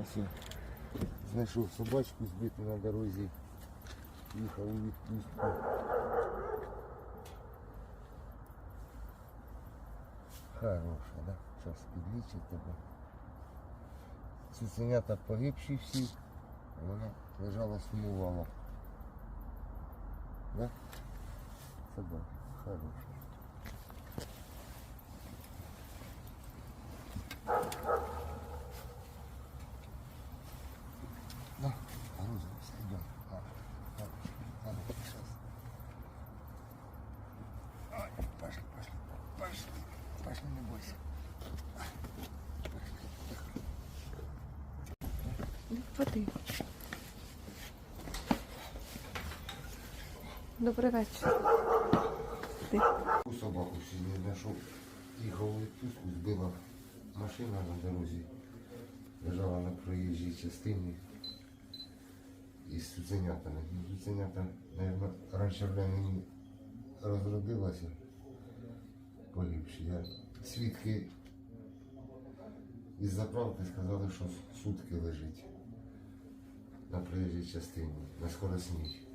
Ось знайшов собачку збиту на дорозі. Їхав у відпустку. Хороша, да? Зараз підлічить тебе. Цуценята погибші всі. Вона лежала, сумувала. Да? Собака. Хороша. Води. Добрий вечір. У собаку сьогодні знайшов. Їхав у відпустку, збила машина на дорозі. Лежала на проїжджій частині із цуценятами. Цуценята, мабуть, раніше времени розродилася погибші. Я свідки із заправки сказали, що сутки лежить на проїжджій частині, на скоростній.